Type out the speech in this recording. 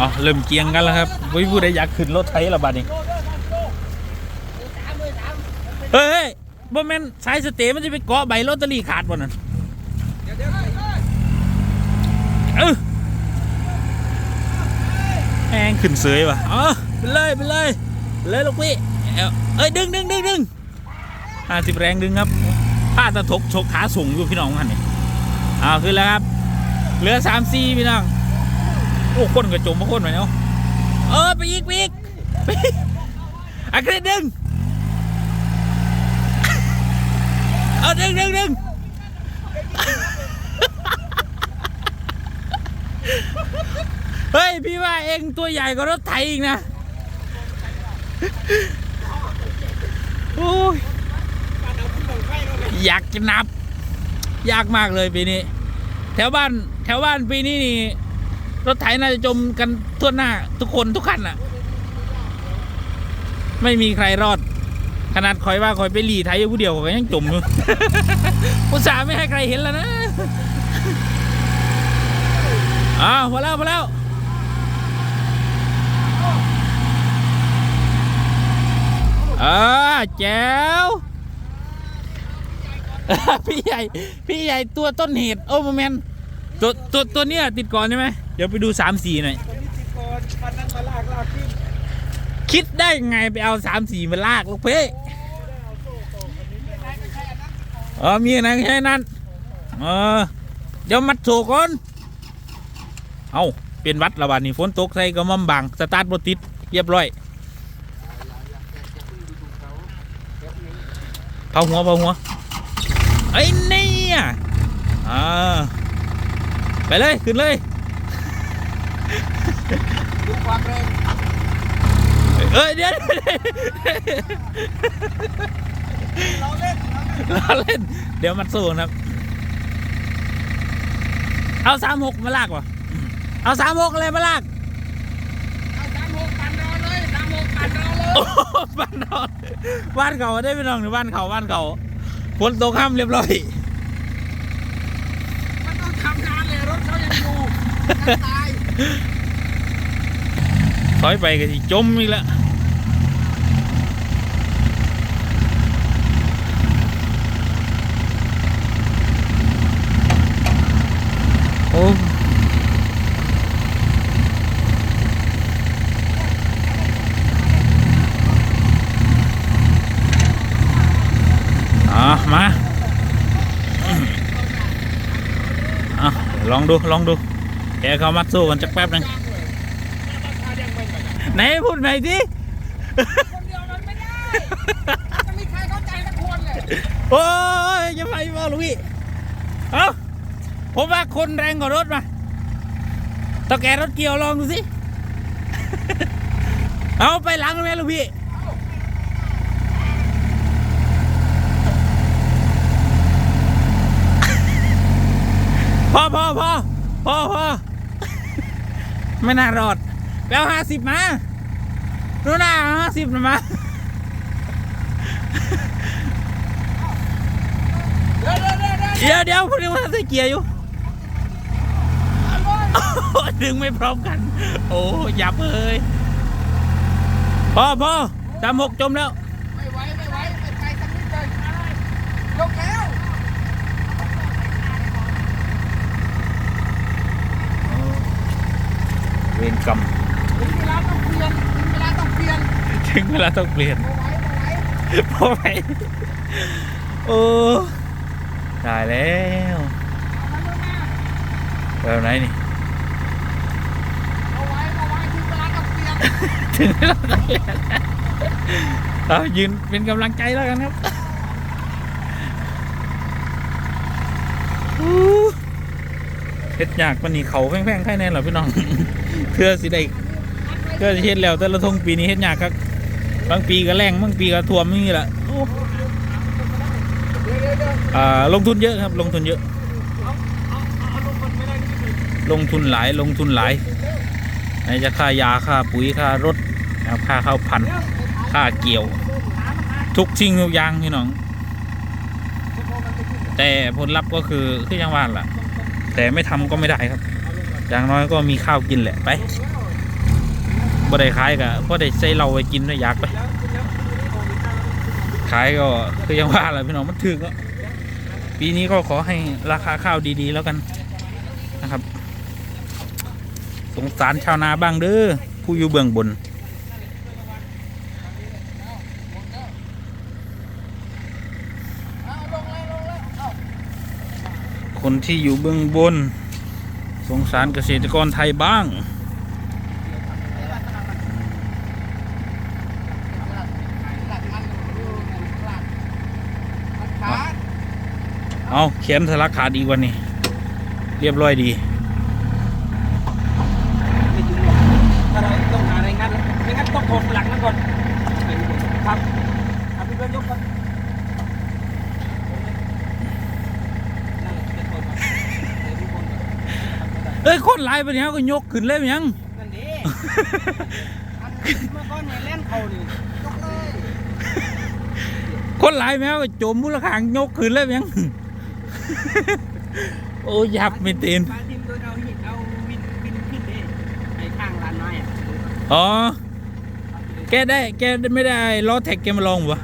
อ๋อเริ่มเกียงกันแล้วครับวิผู้ใดอยากขึ้นรถไถละบัดนี้เฮ้ยบ่แม่นสายสเตมันจะไปเกาะใบลอตเตอรี่ขาดบ่นั่นเออแม่งขึ้นเสยว่ะอ๋อไปเลยไปเลยเลยลูกพี่เอ้ยดึงดึงดึงดึงห้าสิบแรงดึงครับผ้าตะทกชกขาสูงอยู่พี่น้องกันนี่เอาขึ้นแล้วครับเหลือสามสี่พี่น้อง อ้คนกระจมมาคนไปเนาะเออไปอีกไปอีกอีกอะกระดึงเอาดึงดึงดึงเฮ้ย พี่ว่าเองตัวใหญ่กว่ารถไถอีกนะ โอ้ย อยากจะนับ ยากมากเลยปีนี้ แถวบ้าน แถวบ้านปีนี้นี่ รถไถน่าจะจมกันทั่วหน้า ทุกคนทุกคันอะไม่มีใครรอด ขนาดคอยว่าคอยไปหลีไถอยู่ผู้เดียวก็ยังจมอยู่อุตส่าห์ไม่ให้ใครเห็นแล้วนะอ้าวพอแล้วพอแล้วอ่าแจ๋วพี่ใหญ่ พี่ใหญ่ตัวต้นเหตุ โอ้โมเมนตั ตัวตัวตัวเนี้ยติดก่อนใช่ไหมเดี๋ยวไปดูสามสี่หน่อยคนนี้ติดก่อนพันนั้นมาลากลากขึ้นคิดได้ไงไปเอาสามสี่มาลากลูกเพ่เออมีอะไรแค่นั้นเออเดี๋ยวมัดโซก่อนเอาเป็นวัดระบาดนี่ฝนตกใส่ก็มั่มบังสตาร์ทบติดเรียบร้อยเผาหัวเผาหัวไอ้เนี่ยอ่า ไปเลย ขึ้นเลยดูความแรงเอ้ยเดี๋ยวเราเล่นเราเล่นล้อเล่นเดี๋ยวมันสู้นะครับ เอาสามหกมาลากวะเอาสามหกอะไรมาลากเอาสามหกปันรอเลยสามหกปันรอเลยโอ้บ้านนอนบ้านเขาได้ไปน้องหรือบ้านเขาบ้านเขาฝนตกค่ำเรียบร้อย มันต้องทำงานเลยรถเขายังอยู่ จะตายถอยไปก็สิจม อีกแล้วโอ้อะมาอะลองดูลองดูแกเขามัดสู้กันจักแป๊บหนึงไหนพูดหน่อยสิคนเดียวมันไม่ได้จะมีใครเข้าใจสักคนเลยโอ้ยจะไปบ่ลูกพี่เอ้าผมว่าคนแรงกว่ารถมาตะแกรถเกี่ยวลองดูสิเอาไปหลังเลยไหมลูกพี่พอพอพอพอพอ ไม่น่ารอดแปลห้าสิบมาดูหน้าห้าสิบมาเดี๋ยวเดี๋ยวเดี๋ยวเดี๋ยวเดี๋ยวเดี๋ยวพวกนี้มันใส่เกียร์อยู่ดึงไม่พร้อมกัน โอ้ยับเลยพอพอสามหกจมแล้วไม่ไหวไม่ไหวไปไกลสักนิดเลยยกแล้ว เวรกรรมถึงเวลาต้องเปลี่ยนถึงเวลาต้องเปลี่ยนถึงเวลาต้องเปลี่ยนไม่ไหวไม่ไหวพอไปโอ้ตายแล้วเอามาดูหน้าแบบไหนนี่ เอาไว้เอาไว้ถึงเวลาต้องเปลี่ยน ถึงเวลาต้องเปลี่ยนเอายืนเป็นกำลังใจแล้วกันครับ เฮ็ดยากปานนี้เขาแพงๆใครแน่หรอพี่น้องเพื่อสิได้ก็เฮ็ดแล้วแต่ละทงปีนี้เฮ็ดยากครับ บางปีก็แรงบางปีก็ท่วมนี่แหละอ่าลงทุนเยอะครับ ลงทุนเยอะ ลงทุนหลายลงทุนหลายไหนจะค่ายาค่าปุ๋ยค่ารถค่าข้าวพันค่าเกี่ยว ทุกสิ่งทุกอย่างพี่น้อง แต่ผลลัพธ์ก็คือคืออยังว่าล่ะ แต่ไม่ทำก็ไม่ได้ครับ อย่างน้อยก็มีข้าวกินแหละไปบ่ได้ขายก็พอได้ใส่เราไว้กินด้วยอยากไป ขายก็คือยังว่าแหละพี่น้องมันถึกแล้วปีนี้ก็ขอให้ราคาข้าวดีๆแล้วกันนะครับ สงสารชาวนาบ้างเด้อผู้อยู่เบื้องบน เอาลงเลยลงเลยเอา คนที่อยู่เบื้องบน สงสารเกษตรกรไทยบ้างเอาเขียนทะลักขาดอีกวันนี้ เรียบร้อยดีถ้าเราต้องหาอะไรงัดแล้วไม่งั้นต้องถอดหลังมันก่อนครับเอาพี่เบิร์ดยกก่อนนั่นแหละจะถอดก่อนเดี๋ยวพี่บนก่อน เอ้ยคนหลายไปเนี่ยก็ยกขึ้นเลยมั้ยยังนั่นดิอันเมื่อก่อนเนี่ยเล่นเขานี่ยกเลยคนหลายแมวก็จมมูลค่างยกขึ้นเลยมั้ยยังโอ้ยับไม่เต็นปลาทิมโดนเอาหินเอาวินวินขึ้นดิไอ้ข้างร้านไม้อะอ๋อแกได้แกไม่ได้ล้อแท็กแกมาลองวะ